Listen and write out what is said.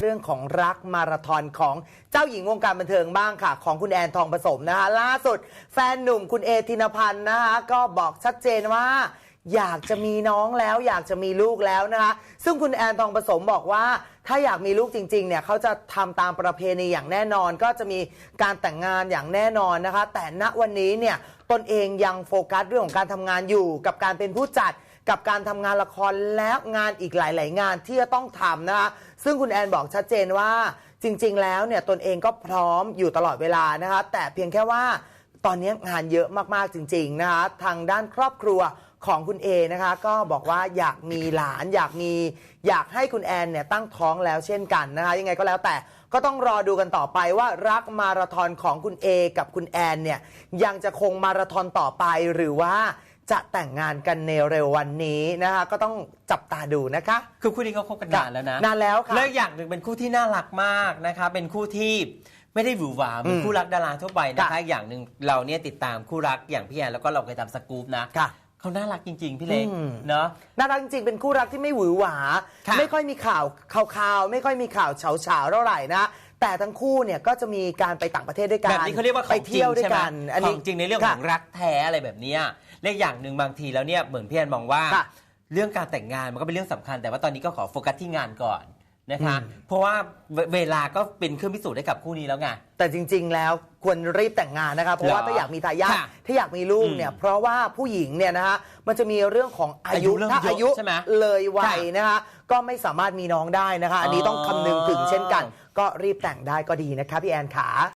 เรื่องของรักมาราธอนของเจ้าหญิงวงการบันเทิงบ้างค่ะ ของคุณแอนทองผสมนะคะล่าสุด แฟนหนุ่มคุณเอธินพันธ์นะคะก็บอกชัดเจนว่า อยากจะมีน้องแล้ว อยากจะมีลูกแล้วนะคะซึ่งคุณแอนทองผสมบอกว่า ถ้าอยากมีลูกจริงๆเนี่ยเขาจะทำตามประเพณีอย่างแน่นอน ก็จะมีการแต่งงานอย่างแน่นอนนะคะ แต่ณวันนี้เนี่ย ตนเองยังโฟกัสเรื่องของการทำงานอยู่ กับการเป็นผู้จัดกับการทำงานละครและงานอีกหลาย ๆ งานที่จะต้องทำนะคะซึ่งคุณแอนบอกชัดเจนว่าจริง ๆ แล้วเนี่ยตนเองก็พร้อมอยู่ตลอดเวลานะคะแต่เพียงแค่ว่าตอนนี้งานเยอะมาก ๆ จริง ๆ นะคะทางด้านครอบครัว ของคุณเอนะคะ ก็บอกว่าอยากมีหลานอยากมีอยากให้คุณแอนเนี่ยตั้งท้องแล้วเช่นกันนะคะ ยังไงก็แล้วแต่ก็ต้องรอดูกันต่อไปว่ารักมาราธอนของคุณเอกับคุณแอนเนี่ยยังจะคงมาราธอนต่อไปหรือว่าจะแต่งงานกันในเร็ววันนี้นะคะ ก็ต้องจับตาดูนะคะ คือคู่นี้เขาคบกันนานแล้วนะนานแล้วค่ะแล้วอย่างหนึ่งเป็นคู่ที่น่ารักมากนะคะ เป็นคู่ที่ไม่ได้หวือหวาเหมือนอืมคู่รักดาราทั่วไปนะคะค่ะอย่างหนึ่งเราเนี่ยติดตามคู่รักอย่างพี่แอนแล้วก็เราเคยตามสกู๊ปนะค่ะ เขาน่ารักจริง ๆ พี่เล็กอืม เนาะ น่ารักจริงๆ เป็นคู่รักที่ไม่หวือหวา ค่ะไม่ค่อยมีข่าวข่าวๆ ไม่ค่อยมีข่าวเฉาเฉาๆเท่าไหร่นะ แต่ทั้งคู่เนี่ยก็จะมีการไปต่างประเทศด้วยกันแบบนี้เขาเรียกว่าขไปองจริเที่ยวงด้วยใช่ไหมกันของจริงในเรื่องของค่ะรักแท้อะไรแบบเนี้ยเรียกอย่างหนึ่งบางทีแล้วเนี่ยเหมือนพี่แอนมองว่า ค่ะเรื่องการแต่งงานมันก็เป็นเรื่องสำคัญ แต่ว่าตอนนี้ก็ขอโฟกัสที่งานก่อน นะคะอืมเพราะว่าเวเวลาก็เป็นเครื่องพิสูจน์ให้กับคู่นี้แล้วไง แต่จริง ๆ แล้วควรรีบแต่งงานนะคะเพราะว่าเหรอถ้าอยากมีทายาทค่ะถ้าอยากมีลูกเนี่ยอืมเพราะว่าผู้หญิงเนี่ยนะคะมันจะมีเรื่องของอายุอายุเริ่มถ้าเยอะอายุใช่ไหมเลยวัยค่ะนะคะก็ไม่สามารถมีน้องได้นะคะ อันนี้ต้องคำนึงถึงเช่นกันอ๋อก็รีบแต่งได้ก็ดีนะคะพี่แอนขา